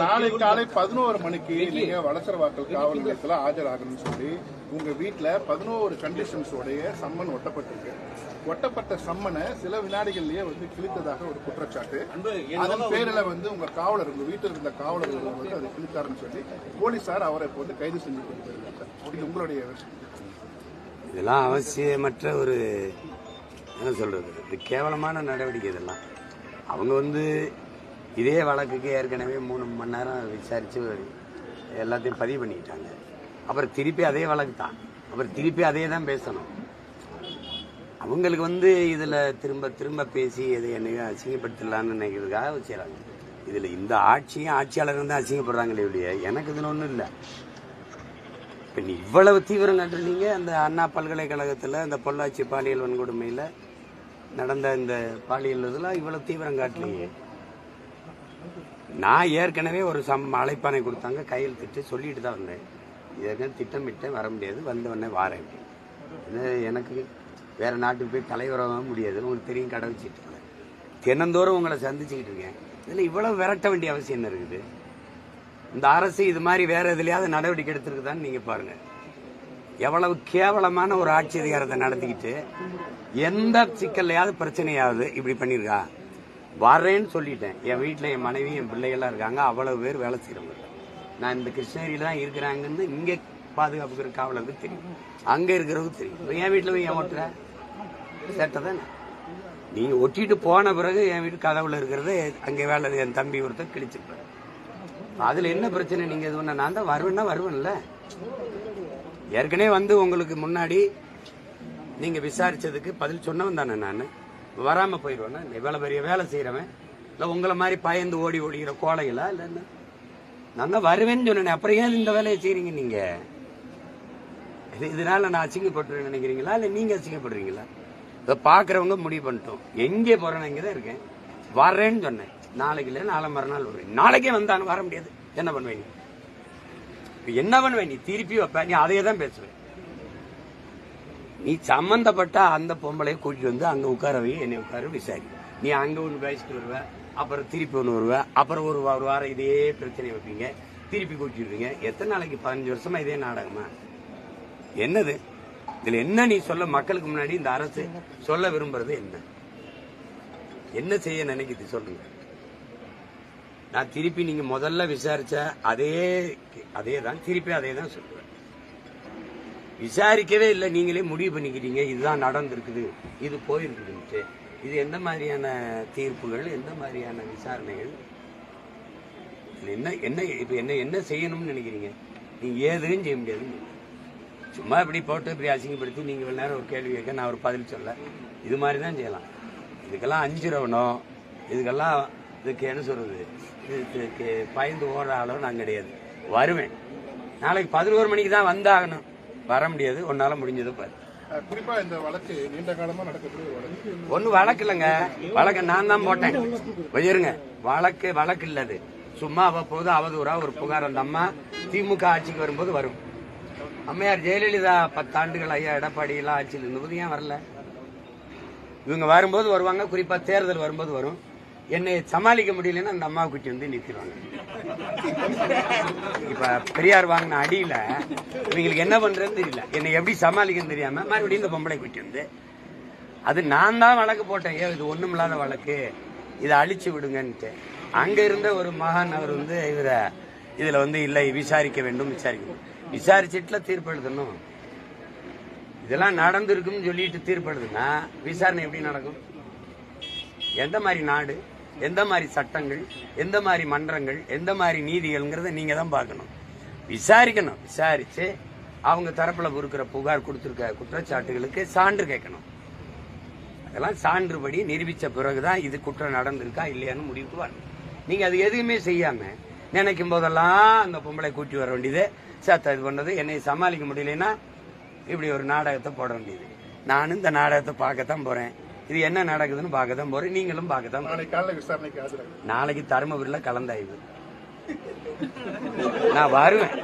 நாளை காலை பதினோரு மணிக்கு நீங்க வளசரவாக்கல் காவல் நிலையத்துல ஆஜராகணும்னு சொல்லி உங்க வீட்டுல பதினோரு கண்டிஷன்ஸ் உடைய சம்மன் ஒட்டப்பட்டிருக்கு. ஒட்டப்பட்ட சம்மனை சில வினாடிகள்லயே வந்து கிழித்ததாக ஒரு குற்றச்சாட்டு. அதன் பேரில் வந்து உங்க காவலர் உங்க வீட்டில் இருந்த காவலர்கள் வந்து அதை கிழித்தாருன்னு சொல்லி போலீசார் அவரை இப்போ வந்து கைது செஞ்சு கொண்டு போயிருக்காங்க இது உங்களுடைய விஷயம். இதெல்லாம் அவசியமற்ற ஒரு என்ன சொல்றது? இது கேவலமான நடவடிக்கை இதெல்லாம். அவங்க வந்து இதே வழக்குக்கு ஏற்கனவே மூணு மணி நேரம் விசாரித்து எல்லாத்தையும் பதிவு பண்ணிக்கிட்டாங்க அப்புறம் திருப்பி அதே வழக்கு தான். அப்புறம் திருப்பி அதே தான் பேசணும். அவங்களுக்கு வந்து இதில் திரும்ப திரும்ப பேசி எதை என்னையும் அசிங்கப்படுத்தலான்னு நினைக்கிறதுக்காக செய்கிறாங்க இதில் இந்த ஆட்சியும் ஆட்சியாளரும் தான் அசிங்கப்படுறாங்களே ஒழிய எனக்கு இதில் ஒன்றும் இல்லை. இப்போ நீ இவ்வளவு தீவிரம் கண்டுனீங்க அந்த அண்ணா பல்கலைக்கழகத்தில் அந்த பொள்ளாச்சி பாலியல் வன்கொடுமையில் நடந்த இந்த பாலியல் இதெல்லாம் இவ்வளவு தீவிரம் காட்டலையே. நான் ஏற்கனவே ஒரு சம் அழைப்பானை கொடுத்தாங்க கையில் திட்டு சொல்லிட்டு தான் வந்தேன். ஏற்கனவே திட்டமிட்டேன் வர முடியாது. வந்தவொடனே வாரேன். எனக்கு வேற நாட்டுக்கு போய் தலைவராக முடியாது. உங்களுக்கு தெரியும் கடை வச்சுட்டு இருக்கேன். தினந்தோறும் உங்களை சந்திச்சுக்கிட்டு இருக்கேன். இதில் இவ்வளோ விரட்ட வேண்டிய அவசியம் என்ன இருக்குது? இந்த அரசு இது மாதிரி வேறு எதுலையாவது நடவடிக்கை எடுத்துருக்குதான்னு நீங்கள் பாருங்கள் எவ்வளவு கேவலமான ஒரு ஆட்சி அதிகாரத்தை நடத்திக்கிட்டு எந்த சிக்கல்லையாவது பிரச்சனையாவது இப்படி பண்ணியிருக்கா? வரேன்னு சொல்லிட்டேன். என் வீட்டில் என் மனைவி என் பிள்ளைகள்லாம் இருக்காங்க. அவ்வளவு பேர் வேலை செய்கிறவங்க நான் இந்த கிருஷ்ணகிரியில தான் இருக்கிறாங்கன்னு இங்கே பாதுகாப்புக்கிற காவலருக்கு தெரியும். அங்கே இருக்கிறவங்க தெரியும். என் வீட்டில் போய் ஏன் ஓட்டுற சேட்டை தானே? நீ ஒட்டிட்டு போன பிறகு என் வீட்டு கதவுல இருக்கிறது அங்கே வேலை என் தம்பி ஒருத்தர் கிழிச்சிருப்பேன் அதில் என்ன பிரச்சனை? நீங்கள் இது பண்ண நான் தான் வருவேன்னா வருவேன்ல. ஏற்கனவே வந்து உங்களுக்கு முன்னாடி நீங்கள் விசாரித்ததுக்கு பதில் சொன்னவன் தானே நான்? வராம போயிடுவேன்னா இவ்வளவு பெரிய வேலை செய்யறவன் இல்ல உங்களை மாதிரி பயந்து ஓடி ஓடிக்கிற கோழைகளா இல்ல என்ன? நான் தான் வருவேன்னு சொன்னேன் அப்புறம் ஏன் இந்த வேலையை செய்கிறீங்க நீங்க? இது இதனால நான் அசிங்கப்பட்டுருன்னு நினைக்கிறீங்களா இல்ல நீங்க அசிங்கப்படுறீங்களா? இதை பாக்குறவங்க முடிவு பண்ணிட்டோம். எங்கே போறேன்னு இங்கே தான் இருக்கேன். வரேன்னு சொன்னேன். நாளைக்கு இல்லை நாளை மறுநாள் வருவேன். நாளைக்கே வந்தான்னு வர முடியாது. என்ன பண்ணுவேன் நீ? என்ன பண்ணுவேன் நீ? திருப்பி வைப்ப. நீ அதையே தான் பேசுவேன். நீ சம்மந்தப்பட்ட அந்த பொம்பளையை கூட்டிட்டு வந்து அங்கே உட்கார வை என்னை உட்கார விசாரி. நீ அங்கே ஒன்று பேசிட்டு வருவ அப்புறம் திருப்பி ஒன்று வருவ அப்புறம் ஒரு ஒரு வாரம் இதே பிரச்சனை வைப்பீங்க. திருப்பி கூட்டிடுவீங்க. எத்தனை நாளைக்கு? பதினஞ்சு வருஷமா இதே நாடகமா? என்னது? இதில் என்ன நீ சொல்ல மக்களுக்கு முன்னாடி இந்த அரசு சொல்ல விரும்புறது என்ன? என்ன செய்ய நினைக்குது சொல்லுங்க. நான் திருப்பி நீங்க முதல்ல விசாரிச்ச அதே அதே தான் திருப்பி அதே தான் சொல்லுவேன். விசாரிக்கவே இல்லை. நீங்களே முடிவு பண்ணிக்கிறீங்க இதுதான் நடந்திருக்குது. இது போயிருக்குதுன்ட்டு இது எந்த மாதிரியான தீர்ப்புகள் எந்த மாதிரியான விசாரணைகள்? என்ன என்ன இப்போ என்ன என்ன செய்யணும்னு நினைக்கிறீங்க? நீங்கள் ஏதும் செய்ய முடியாதுன்னு சும்மா இப்படி போட்டு இப்படி அசிங்கப்படுத்தி நீங்கள் இவ்வளோ நேரம் ஒரு கேள்வி கேட்க நான் ஒரு பதில் சொல்ல. இது மாதிரி தான் செய்யலாம். இதுக்கெல்லாம் அஞ்சுறவனோ இதுக்கெல்லாம் இதுக்கு என்ன சொல்கிறது இதுக்கு பயந்து ஓடுற அளவு நான் கிடையாது. வருவேன். நாளைக்கு பதினோரு மணிக்கு தான் வந்தாகணும். வர முடியாது. உன்னால முடிஞ்சது பாரு. குறிப்பா இந்த வழக்கு நீண்ட காலமா நடக்கக்கூடிய வழக்கு. வழக்கு இல்லைங்க. வழக்கு நான் தான் போட்டேன். இருங்க. வழக்கு வழக்கு இல்ல அது. சும்மா அவ்வப்போது அவதூறா ஒரு புகார் அந்த அம்மா திமுக ஆட்சிக்கு வரும்போது வரும். அம்மையார் ஜெயலலிதா பத்தாண்டுகள் ஐயா எடப்பாடி எல்லாம் ஆட்சியில் இருந்தபோது ஏன் வரல? இவங்க வரும்போது வருவாங்க. குறிப்பா தேர்தல் வரும்போது வரும். என்னை சமாளிக்க முடியலன்னா அந்த அம்மாவை குட்டி வந்து நிறுத்திடுவாங்க. இப்ப பெரியார் வாங்கின அடியில இவங்களுக்கு என்ன பண்றதுன்னு தெரியல. என்னை எப்படி சமாளிக்கன்னு தெரியாம மறுபடியும் இந்த பொம்பளை குட்டி வந்து அது நான் தான் வழக்கு போட்டேன். ஏன் இது ஒண்ணுமில்லாத வழக்கு. இதை அழிச்சு விடுங்கன்ட்டு. அங்க இருந்த ஒரு மகான் அவர் வந்து இவர இதுல வந்து இல்லை விசாரிக்க வேண்டும் விசாரிக்க விசாரிச்சுட்டுல தீர்ப்பு எழுதணும் இதெல்லாம் நடந்திருக்குன்னு சொல்லிட்டு தீர்ப்பு எழுதுனா விசாரணை எப்படி நடக்கும்? எந்த மாதிரி நாடு? எந்த மாதிரி சட்டங்கள் எந்த மாதிரி மன்றங்கள் எந்த மாதிரி நீதிகள்ங்கிறத நீங்கள் தான் பார்க்கணும். விசாரிக்கணும். விசாரித்து அவங்க தரப்பில் இருக்கிற புகார் கொடுத்துருக்க குற்றச்சாட்டுகளுக்கு சான்று கேட்கணும். அதெல்லாம் சான்றுபடி நிரூபித்த பிறகு தான் இது குற்றம் நடந்திருக்கா இல்லையான்னு முடிவுக்கு வரணும். நீங்கள் அது எதுவுமே செய்யாமல் நினைக்கும் போதெல்லாம் அந்த பொம்பளை கூட்டி வர வேண்டியது. சேர்த்த இது பண்ணது என்னை சமாளிக்க முடியலன்னா இப்படி ஒரு நாடகத்தை போட வேண்டியது. நானும் இந்த நாடகத்தை பார்க்கத்தான் போகிறேன் இது என்ன நடக்குதுன்னு பார்க்கத்தான் போறேன். நீங்களும் பார்க்கத்தான் போறீங்க. நாளை காலைல விசாரணைக்கு ஆஜராக. நாளைக்கு தருமபுரியில் கலந்தாய்வு. நான் வருவேன்.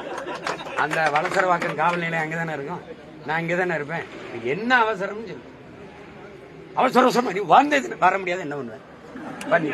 அந்த வளசரவாக்கம் காவல் நிலையம் அங்கே தானே இருக்கும்? நான் இங்கே தானே இருப்பேன் என்ன அவசரம்னு சொல்லு. அவசர அவசரமா நீ வந்தது வர முடியாது என்ன பண்ணுவேன்? பண்ணி